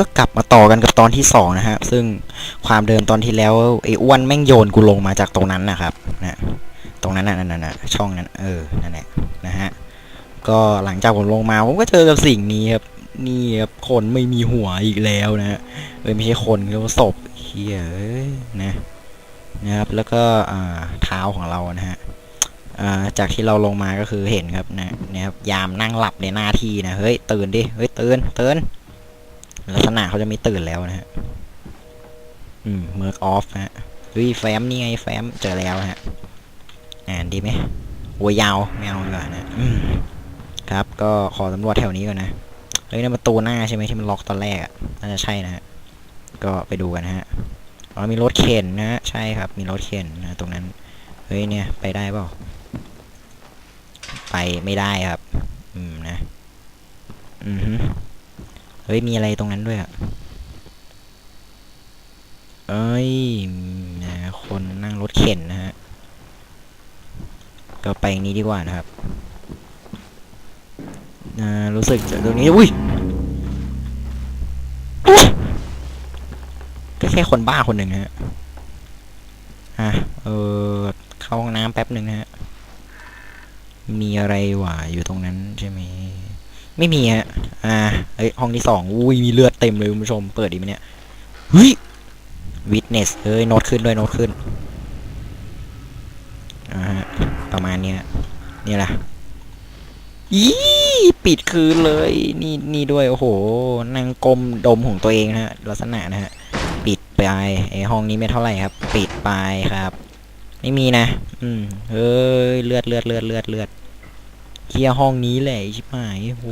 ก็กลับมาต่อกันกับตอนที่สองนะฮะ ซึ่งความเดิมตอนที่แล้วไอ้อ้วนแม่งโยนกูลงมาจากตรงนั้นนะครับนะตรงนั้นน่ะนั่นน่ะช่องนั้นเออนั่นแหละนะฮะก็หลังจากผมลงมาผมก็เจอกับสิ่งนี้ครับนี่ครับคนไม่มีหัวอีกแล้วนะฮะเอ้ยไม่ใช่คนเรียกว่าศพเฮียเอ้ยนะนะครับแล้วก็อ่าเท้าของเรานะฮะอ่าจากที่เราลงมาก็คือเห็นครับนะนะครับยามนั่งหลับในหน้าที่นะเฮ้ยตื่นดิเฮ้ยตื่นตื่น ลักษณะเขาจะไม่ตื่นแล้วนะฮะ อืมเมิร์กออฟฮะเฮ้ยแฟ้มนี่ไงแฟ้มเจอแล้วฮะ อ่านดีไหมโวยยาวไม่เอาดีกว่านะ อืมครับ ก็ขอสำรวจแถวนี้ก่อนนะ เฮ้ยนั่นประตูหน้าใช่ไหมที่มันล็อกตอนแรกอะ น่าจะใช่นะฮะ ก็ไปดูกันฮะ อ๋อมีรถเข็นนะใช่ครับ มีรถเข็นนะตรงนั้น เฮ้ยเนี่ยไปได้เปล่า ไปไม่ได้ครับ อืมนะ อือฮึ ฮ้ย มีอะไรตรงนั้นด้วยอะเอ้ยนะคนนั่งรถเข็นนะฮะ ก็ไปอย่างนี้ดีกว่านะครับอ่ารู้สึกจะตรงนี้ อุ้ย ก็แค่คนบ้าคนหนึ่งฮะ อะ เออ เข้าห้องน้ำแป๊บหนึ่งนะฮะ มีอะไรหว่าอยู่ตรงนั้นใช่ไหม ไม่มีฮะ อ่าเฮ้ยห้องที่สองอุ้ยมีเลือดเต็มเลยคุณผู้ชม เปิดดีไหมเนี่ยเฮ้ย witness เอ้ยโน้ตขึ้นด้วยโน้ตขึ้นอ่าฮะประมาณเนี้ยนี่แหละอีปิดคืนเลย นี่นี่ด้วยโอ้โหนั่งกลมดมของตัวเองนะฮะลักษณะนะฮะปิดไปไอห้องนี้ไม่เท่าไหร่ครับ ปิดไปครับ ไม่มีนะ อืมเฮ้ยเลือดเลือดเลือดเลือดเลือดเคลียห้องนี้แหละชิบหายโอ้โห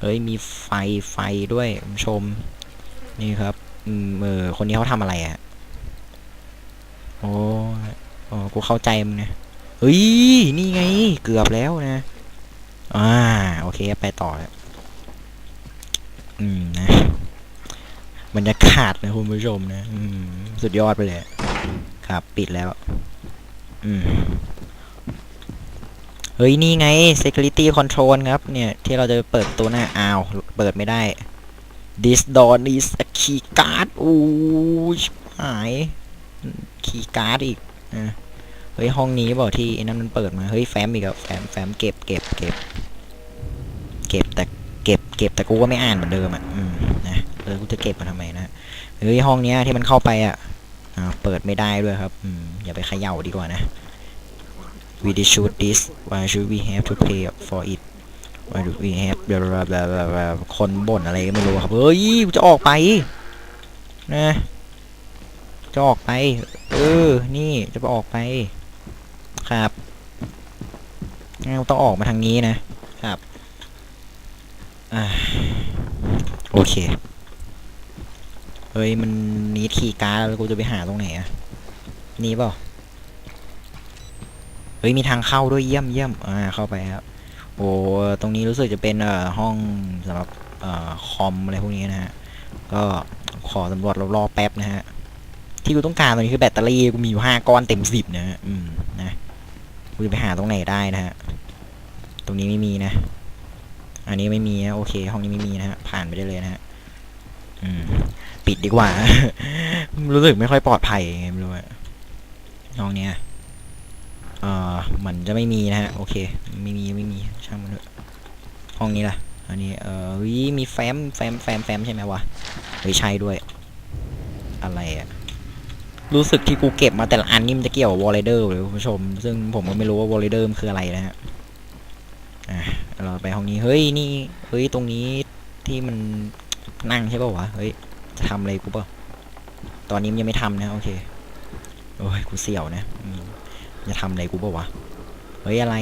เฮ้ยมีไฟไฟด้วยคุณผู้ชม นี่ครับอืมเออคนนี้เขาทำอะไรอะ่ะโอ้โอ้กูเข้าใจมึงนะเฮ้ยนี่ไงเกือบแล้วนะอ่าโอเคไปต่อแล้วอืมนะบรรยากาศนะคุณผู้ชมนะ อืม สุดยอดไปเลย ครับ ปิดแล้ว อืม เฮ้ย นี่ไง security control ครับ เนี่ย ที่เราจะเปิดตัวหน้าอ้าว เปิดไม่ได้ this door is a key card อู้ชิบหาย key card อีกอะเฮ้ย ห้องนี้บอกที่ไอ้นั่นมันเปิดมา เฮ้ย แฟ้มอีกแล้วแฟ้มแฟ้มเก็บเก็บเก็บเก็บแต่เก็บเก็บแต่กูก็ไม่อ่านเหมือนเดิมอะอืมนะเออกูจะเก็บมาทำไมนะเฮ้ยห้องเนี้ยที่มันเข้าไปอะอ่าเปิดไม่ได้ด้วยครับ อืมอย่าไปเขย่าดีกว่านะ we did shoot this why should we have to pay for it why do we have บลาบลาบบคนบ่นอะไรก็ไม่รู้ครับเฮ้ยจะออกไปนะจะออกไป เออ นี่จะไปออกไป ครับงั้นต้องออกมาทางนี้นะครับอ่าโอเค เฮ้ย มันนีดคีการ์ดแล้วกูจะไปหาตรงไหนอะนี่เปล่า เฮ้ยมีทางเข้าด้วยเยี่ยมเยี่ยมอ่าเข้าไปครับโอ้ตรงนี้รู้สึกจะเป็นเอ่อห้องสำหรับเอ่อคอมอะไรพวกนี้นะฮะก็ขอสำรวจรอบๆแป๊บนะฮะที่กูต้องการตรงนี้คือแบตเตอรี่กูมีอยู่ห้าก้อนเต็มสิบนะฮะอืมนะกูจะไปหาตรงไหนได้นะฮะตรงนี้ไม่มีนะ อันนี้ไม่มีนะโอเค ห้องนี้ไม่มีนะฮะผ่านไปได้เลยนะฮะอืมปิดดีกว่า รู้สึกไม่ค่อยปลอดภัยไงไม่รู้อะห้องเนี้ย อ่อเหมือนจะไม่มีนะฮะ โอเค ไม่มีไม่มีช่างมันเถอะห้องนี้ล่ะ อันนี้ เออวิมีแฟ้มแฟ้มแฟ้มแฟ้มใช่ไหมวะเฮ้ยใช่ด้วย อะไรอะรู้สึกที่กูเก็บมาแต่ละอันนี่มันจะเกี่ยวกับวอลเลเดอร์เลยคุณผู้ชม ซึ่งผมก็ไม่รู้ว่าวอลเลเดอร์มันคืออะไรนะฮะอะเราไปห้องนี้ เฮ้ย นี่ เฮ้ย ตรงนี้ที่มันนั่งใช่ป่าวะ เฮ้ย จะทำอะไรกูเปล่า ตอนนี้มันยังไม่ทำนะ โอเค โอ้ย กูเสี่ยวนะ จะทำอะไรกูเปล่าวะ เฮ้ย อะไร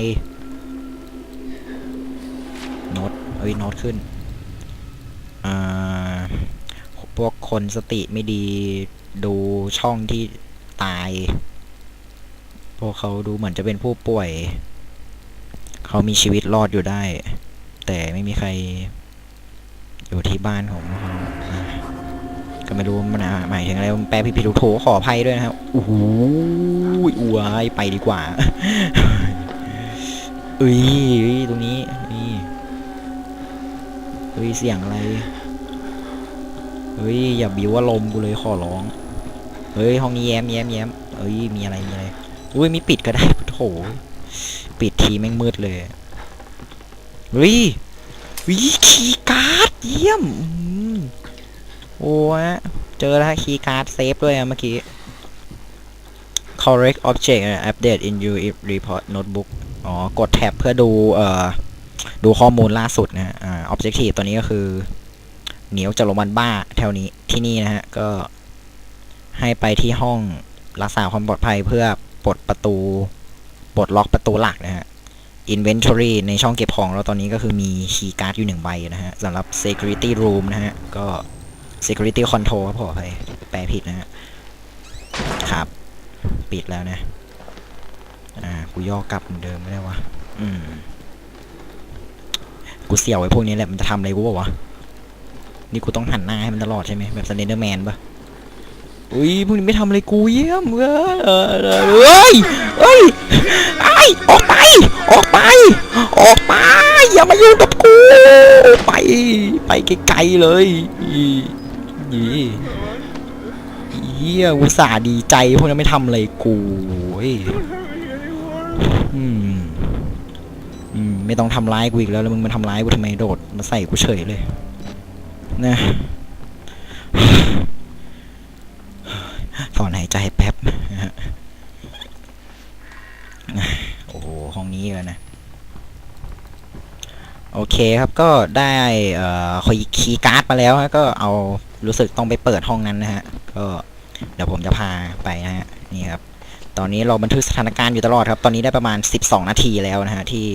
โน้ตเฮ้ยโน้ตขึ้น อ่า พวกคนสติไม่ดีดูช่องที่ตาย พวกเขาดูเหมือนจะเป็นผู้ป่วย เขามีชีวิตรอดอยู่ได้ แต่ไม่มีใคร อยู่ที่บ้านของเขาก็ไม่รู้มันหมายถึงอะไรแปลผิดผิดถูกโถขออภัยด้วยนะครับโอ้โห อวยไปดีกว่าเอ้ยเอ้ยตรงนี้นี่เฮ้ยเสียงอะไรเฮ้ยอย่าบิวว่าลมณ์กูเลยขอร้องเฮ้ยห้องนี้แย้มแย้มแย้มเอ้ยมีอะไรมีอะไรอุ้ยมีปิดก็ได้โถปิดทีแม่งมืดเลยเฮ้ยวิคีย์การ์ดเยี่ยมโอ้ยเจอแล้วคีการ์ดเซฟด้วยอะเมื่อกี้ correct object update in your report notebook อ๋อ กดแท็บเพื่อดูเอ่อดูข้อมูลล่าสุดนะฮะ อ่า objective ตัวนี้ก็คือ เหนียวจรมันบ้าแถวนี้ที่นี่นะฮะ ก็ให้ไปที่ห้องรักษาความปลอดภัยเพื่อปลดประตู ปลดล็อกประตูหลักนะฮะ inventory ในช่องเก็บของเราตอนนี้ก็คือมีคีย์การ์ดอยู่หนึ่งใบนะฮะสำหรับ security room นะฮะ ก็ security control ครับขออภัยแปลผิดนะฮะ ครับ ปิดแล้วนะ อ่า กูย่อกลับเหมือนเดิมไม่ได้วะ อืม กูเสี่ยวไอ้พวกนี้แหละ มันจะทำอะไรกูเปล่าวะ นี่กูต้องหันหน้าให้มันตลอดใช่ไหมแบบสเนเดอร์แมนปะอุ้ยพวกนี้ไม่ทำอะไรกูเยี่ยมเว้ยเอ้ยเฮ้ยไอ้ออกไป ออกไป ออกไป อย่ามายุ่งกับกู ไป ไปไกลๆเลยอีอี เฮียอุตส่าห์ดีใจพวกนั้นไม่ทำอะไรกูเว้ยอืมอืมไม่ต้องทำร้ายกูอีกแล้วแล้วมึงมาทำร้ายกูทำไมโดดมาใส่กูเฉยเลย นะถอนหายใจแป๊บนะฮะโอ้โหห้องนี้เลยนะ โอเคครับก็ได้เอ่อคีย์การ์ดมาแล้วฮะก็เอารู้สึกต้องไปเปิดห้องนั้นนะฮะ ก็ เดี๋ยวผมจะพาไปนะฮะนี่ครับตอนนี้เราบันทึกสถานการณ์อยู่ตลอดครับ ตอนนี้ได้ประมาณ 12 นาทีแล้วนะฮะที่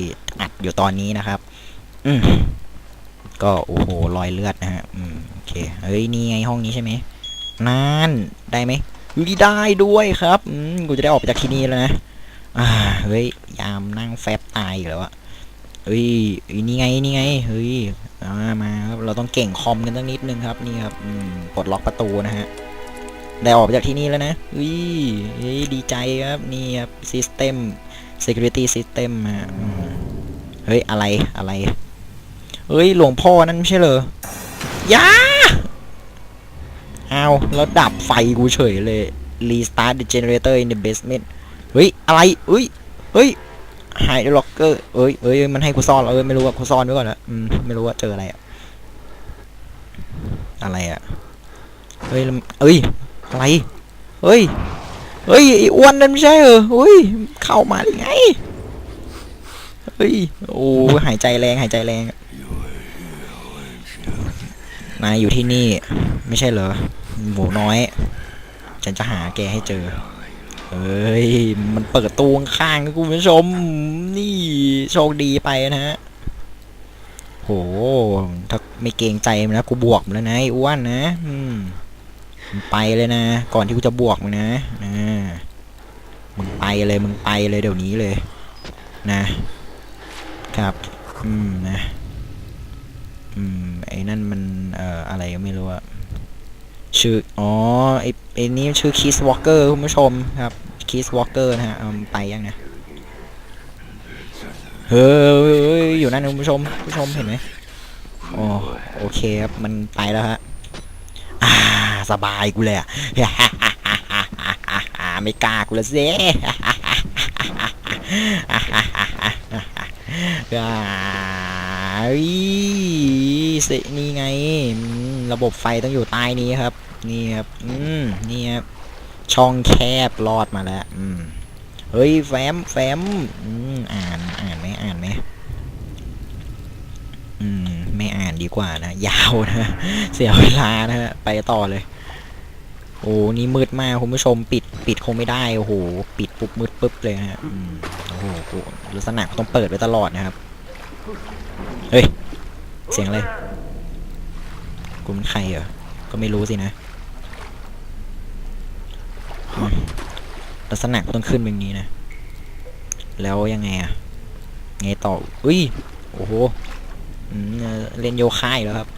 อัดอยู่ตอนนี้นะครับ อืมก็โอ้โหรอยเลือดนะฮะอืมโอเคเฮ้ยนี่ไงห้องนี้ใช่ไหมนั่นได้ไหมอุ๊ยได้ด้วยครับอืมกูจะได้ออกไปจากที่นี่แล้วนะอ่าเฮ้ยยามนั่งแฟบตายอยู่แล้วอะเฮ้ยนี่ไงนี่ไงเฮ้ยมาครับเราต้องเก่งคอมกันตั้งนิดนึงครับนี่ครับอืมปลดล็อกประตูนะฮะ ได้ออกจากที่นี่แล้วนะเฮ้ยดีใจครับ นี่ครับ system security system ฮะอืมเฮ้ย อะไรอะไร เฮ้ย หลวงพ่อนั่นไม่ใช่เหรอยาเอาแล้วดับไฟกูเฉยเลย restart the generator in the basement เฮ้ย อะไรเฮ้ย เฮ้ย hide the locker เอ้ยเอ้ยมันให้กูซ่อนเหรอเอ้ยไม่รู้ว่ากูซ่อนไว้ก่อนละอืมไม่รู้ว่าเจออะไรอะอะไรอะเฮ้ยเอ้ย อะไรเฮ้ยเฮ้ยไอ้อ้วนนั่นไม่ใช่เหรอเฮ้ยเข้ามาได้ไงเฮ้ยโอ้หายใจแรงหายใจแรงนายอยู่ที่นี่ ไม่ใช่เหรอหมูน้อย ฉันจะหาแกให้เจอเฮ้ย มันเปิดตู้ข้างๆนะคุณผู้ชม นี่โชคดีไปนะฮะโหถ้าไม่เกรงใจมันนะกูบวกมันแล้วนะไอ้อ้วนนะ อืม ไปเลยนะ ก่อนที่กูจะบวกมึงนะนะมึงไปเลยมึงไปเลยเดี๋ยวนี้เลย นะ ครับอืมนะอืมไอ้นั่นมันเอ่ออะไรก็ไม่รู้อะชื่ออ๋อไอ้ไอ้นี่ชื่อคิสวอลเกอร์คุณผู้ชมครับคิสวอลเกอร์นะฮะไปยังนะเฮ้ยอยู่นั่นคุณผู้ชมคุณผู้ชมเห็นไหมอ๋อโอเคครับมันไปแล้วฮะ สบายกูเลยอะไม่กล้ากูละเซ่สินี่ไง ระบบไฟต้องอยู่ใต้นี้ครับ นี่ครับ อืม นี่ครับ ช่องแคบรอดมาแล้ว อืม เฮ้ย แฟม แฟม อืม อ่าน อ่านไหมอ่านไหมอืม ไม่านดีกว่านะ ยาวนะ เสียเวลานะฮะไปต่อเลย โอ้นี่มืดมากคุณผู้ชมปิดปิดคงไม่ได้โอ้โหปิดปุ๊บมืดปุ๊บเลยฮะโอ้โหลักษณะต้องเปิดไว้ตลอดนะครับเฮ้ยเสียงอะไรกูเป็นใครเหรอก็ไม่รู้สินะลักษณะต้องขึ้นแบบนี้นะ แล้วยังไงอะไงต่ออุ้ย โอ้โห เล่นโยคะอีกแล้วครับ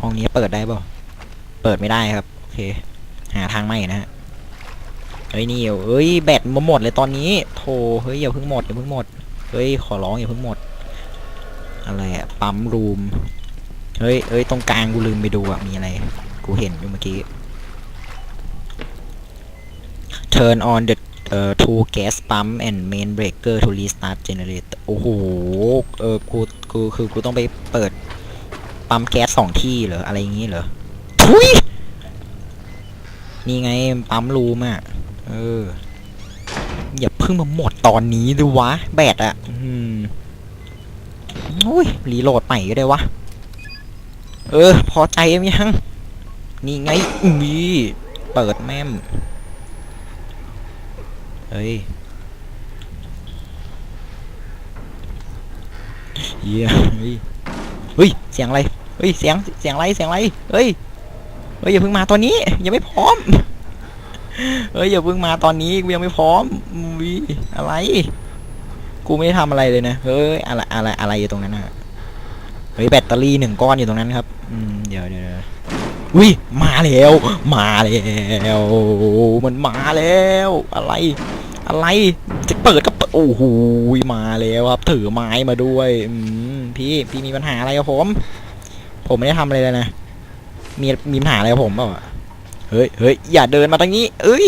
ห้องนี้เปิดได้ป่าเปิดไม่ได้ครับ โอเค หาทางใหม่นะฮะเฮ้ยนี่เอ้ยแบตมาหมดเลยตอนนี้โธ่เฮ้ยอย่าเพิ่งหมดอย่าเพิ่งหมด เฮ้ยขอร้องอย่าเพิ่งหมด อะไรอะปั๊มรูม เฮ้ยเฮ้ยตรงกลางกูลืมไปดูอะมีอะไร กูเห็นอยู่เมื่อกี้ turn on the เอ่อ two gas pump and main breaker to restart generator โอ้โห เออ กู กู คือกูต้องไปเปิด ปั๊มแก๊สสองที่เหรอ อะไรอย่างงี้เหรอ ทุย นี่ไง ปั๊มรูมอะ เออ อย่าเพิ่งมาหมดตอนนี้ดูวะ แบตอะ อืมโอ้ย รีโหลดใหม่ก็ได้วะ เออ พอใจยัง นี่ไงมีเปิดแม่ม เฮ้ยเยี่ยเฮ้ยเฮ้ยเสียงอะไรเฮ้ยเสียงเสียงอะไรเสียงอะไรเฮ้ยเฮ้ยอย่าเพิ่งมาตอนนี้ยังไม่พร้อมเฮ้ยอย่าเพิ่งมาตอนนี้กูยังไม่พร้อมวิอะไร กูไม่ได้ทำอะไรเลยนะเฮ้ยอะไรอะไรอะไรอยู่ตรงนั้นนะเฮ้ยแบตเตอรี่หนึ่งก้อนอยู่ตรงนั้นครับอืมเดี๋ยวเดี๋ยวเดี๋ยวอุ้ยมาแล้ว มาแล้ว มันมาแล้ว อะไร อะไรจะเปิดก็เปิดโอ้โหมาแล้วครับ ถือไม้มาด้วยอืมพี่พี่มีปัญหาอะไรกับผม ผมไม่ได้ทำอะไรเลยนะมีมีปัญหาอะไรกับผมเปล่าเฮ้ยเฮ้ยอย่าเดินมาทางนี้ เอ้ย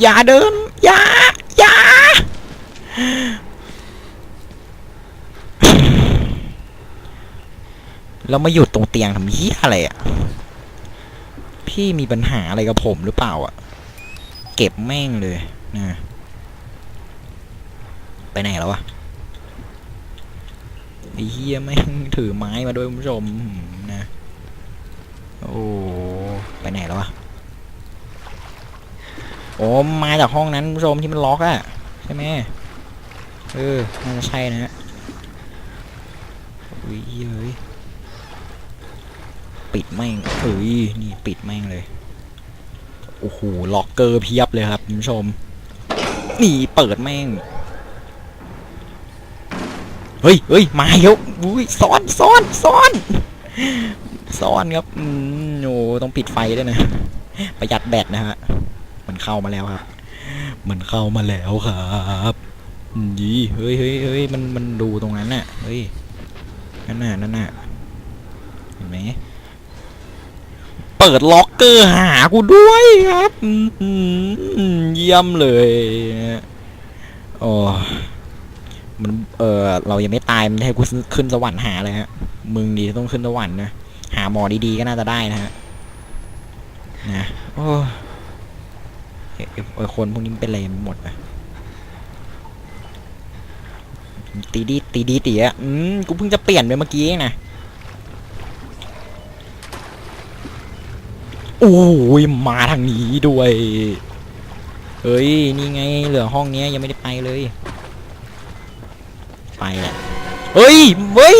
อย่าเดินอย่าอย่าแล้วมาหยุดตรงเตียงทำเหี้ยอะไรอะ พี่มีปัญหาอะไรกับผมหรือเปล่าอะ เก็บแม่งเลย นะไปไหนแล้ววะไอ้เฮียแม่ถือไม้มาด้วยคุณผู้ชมนะโอ้ไปไหนแล้ววะโอ้มาจากห้องนั้นคุณผู้ชมที่มันล็อกอะใช่ไหมเออน่าจะใช่นะฮะอุ้ยเฮ้ยปิดแม่งเอ้ยนี่ปิดแม่งเลยโอ้โหล็อกเกอร์เพียบเลยครับคุณผู้ชม นี่ เปิดแม่ง เฮ้ยเฮ้ยมาเยอะอุ้ยซ้อนซ้อนซ้อนซ้อนครับอืมโอ้ต้องปิดไฟด้วยนะ ประหยัดแบตนะฮะ มันเข้ามาแล้วครับ มันเข้ามาแล้วครับดีเฮ้ยเฮ้ยเฮ้ยมัน มันดูตรงนั้นน่ะ เฮ้ย นั่นน่ะ นั่นน่ะ เห็นไหม เปิดล็อกเกอร์หากูด้วยครับเยี่ยมเลยโอ้มันเออเรายังไม่ตายมันให้กูขึ้นสวรรค์หาเลยฮะ มึงดีต้องขึ้นสวรรค์นะหาหมอดีๆก็น่าจะได้นะฮะนะโอ้เออคนพวกนี้เป็นอะไรหมดอะตีดีตีดีตีอะอืมกูเพิ่งจะเปลี่ยนไปเมื่อกี้เองนะ โอ้ยมาทางนี้ด้วย เฮ้ย นี่ไง เหลือห้องเนี้ยยังไม่ได้ไปเลย ไปแหละเฮ้ย เฮ้ย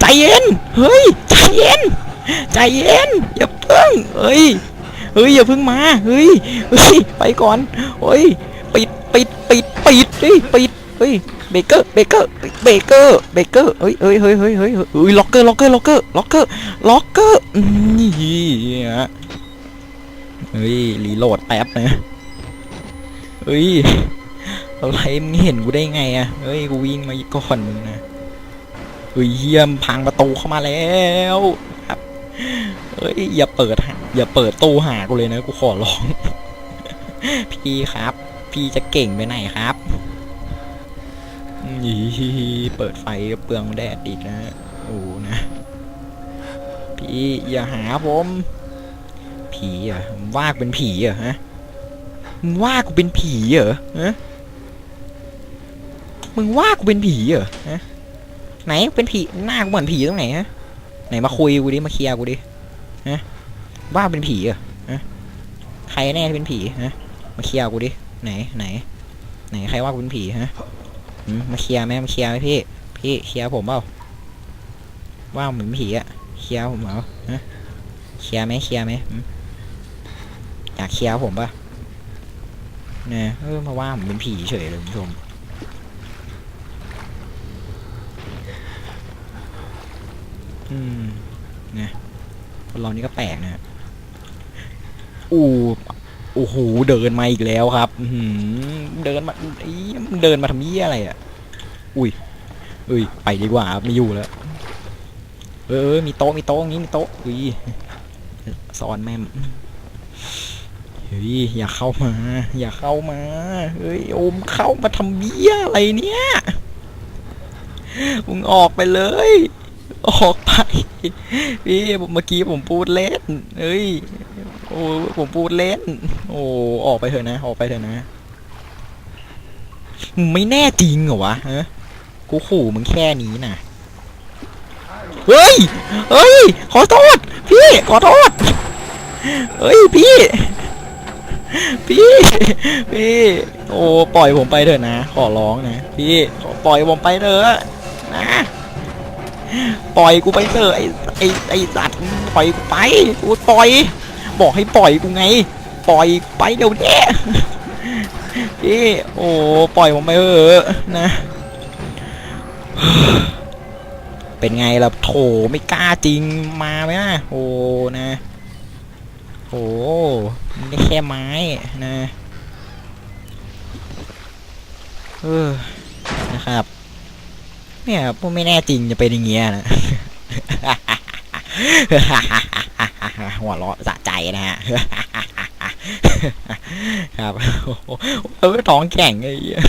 ใจเย็น เฮ้ย ใจเย็น ใจเย็น อย่าเพิ่ง เฮ้ย เฮ้ย อย่าเพิ่งมา เฮ้ย เฮ้ย ไปก่อน เฮ้ย ปิด ปิด ปิด ปิด เฮ้ย ปิด เฮ้ย เบเกอร์ เบเกอร์ เบเกอร์ เบเกอร์ เฮ้ยเฮ้ยเฮ้ยเฮ้ยเฮ้ยเฮ้ยล็อกเกอร์ ล็อกเกอร์ ล็อกเกอร์ ล็อกเกอร์ ล็อกเกอร์ นี่ฮะ เฮ้ยรีโหลดแป๊บนะเฮ้ยอะไรมึงเห็นกูได้ไงอะเฮ้ยกูวิ่งมาก่อนมึงนะเฮ้ยเยี่ยมพังประตูเข้ามาแล้วครับเฮ้ยอย่าเปิดอย่าเปิดตู้หากูเลยนะกูขอร้อง พี่ครับ พี่จะเก่งไปไหนครับนี่เปิดไฟเปลืองแดดอีกนะโอ้นะ พี่อย่าหาผม ผีเหรอว่ากูเป็นผีเหรอฮะมึงว่ากูเป็นผีเหรอฮะมึงว่ากูเป็นผีเหรอฮะไหนเป็นผีหน้ากูเหมือนผีตรงไหนฮะไหนมาคุยกูดิมาเคลียร์กูดิฮะว่าเป็นผีเหรอฮะใครแน่ที่เป็นผีฮะมาเคลียร์กูดิไหนไหน ไหนใครว่ากูเป็นผีฮะมาเคลียร์ไหมมาเคลียร์ไหมพี่พี่เคลียร์ผมเปล่าว่าผมเป็นผีอะเคลียร์ผมเหรอฮะเคลียร์ไหมเคลียร์ไหม อยากเคลียร์ผมปะเนี่ยเออมาว่าผมเป็นผีเฉยเลยคุณผู้ชมอืมนะคนเรานี่ก็แปลกนะอู้โอ้โหเดินมาอีกแล้วครับหือเดินมาอีเดินมาทำเยี่ยอะไรอะ อุ้ยเอ้ยไปดีกว่าครับไม่อยู่แล้ว เออมีโต๊ะมีโต๊ะงนี้มีโต๊ะอุ้ยสอนแม่ม ฮ้ยอย่าเข้ามา อย่าเข้ามาเฮ้ยโอมเข้ามาทำเบี้ยอะไรเนี่ยมึงออกไปเลย ออกไปพี่ผมเมื่อกี้ผมพูดเล่นเฮ้ยโอ้ผมพูดเล่น โอ้ออกไปเถอะนะ ออกไปเถอะนะมึงไม่แน่จริงเหรอวะฮะกูขู่มึงแค่นี้น่ะเฮ้ยเฮ้ย ขอโทษ พี่ ขอโทษ เฮ้ย พี่ พี่พี่ โอ้ปล่อยผมไปเถอะนะ ขอร้องนะ พี่ขอปล่อยผมไปเถอะนะปล่อยกูไปเถอะไอ้ไอ้ไอ้สัตว์ปล่อยกูไปกูปล่อย บอกให้ปล่อยกูไง ปล่อยไปเดี๋ยวนี้พี่โอ้ปล่อยผมไปเถอะนะ เป็นไงล่ะโถไม่กล้าจริงมาไหมนะโอ้นะ โอ้มันได้แค่ไม้นะเออนะครับ เนี่ยพวกไม่แน่จริงจะเป็นอย่างเงี้ยนะหัวเราะสะใจนะฮะครับโอ้โหเออท้องแข็งไอ้เหี้ย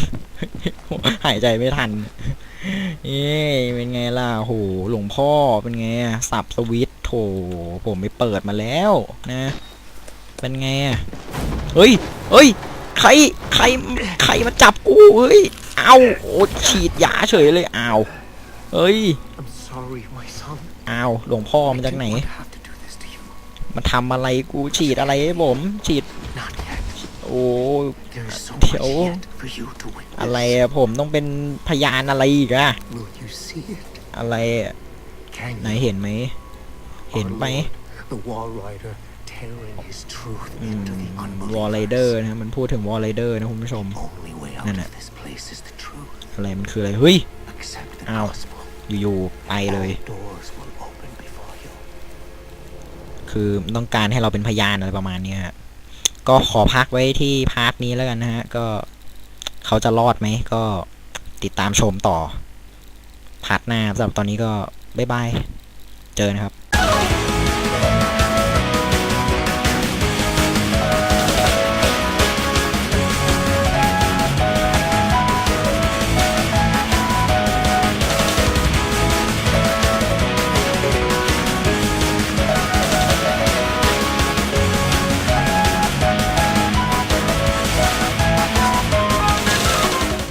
หายใจไม่ทันเอ้เป็นไงล่ะโหหลวงพ่อเป็นไงสับสวิตโถผมไปเปิดมาแล้วนะ เป็นไงอะเฮ้ยเฮ้ย ใคร ใคร ใครมาจับกูเฮ้ย เอาโอ้ฉีดยาเฉยเลยอ้าวเฮ้ย I'm sorry, my son. อ้าวหลวงพ่อมาจากไหน I didn't have to do this to you. มาทำอะไรกูฉีดอะไรให้ผม ฉีด Not yet. โอ้ There is so Theo. much yet for you to witness. อะไรอะผมต้องเป็นพยานอะไรอีกอะ Will you see it? อะไรอะ Can ไหน you? เห็นไหม เห็น Our ไหม Lord, The wall rider tearing his truth into the วอลไรเดอร์ unbelievers. นะมันพูดถึงวอลไรเดอร์นะคุณผู้ชม Only way out No, no. of this place is the truth. อะไรมันคืออะไรเฮ้ย Accept the Ow. gospel. อยู่ๆไปเลย All doors will open before you. คือต้องการให้เราเป็นพยานอะไรประมาณเนี้ยฮะก็ขอพักไว้ที่พาร์ทนี้แล้วกันนะฮะ ก็เขาจะรอดไหมก็ติดตามชมต่อพาร์ทหน้าสำหรับตอนนี้ก็บ๊ายบาย เจอนะครับ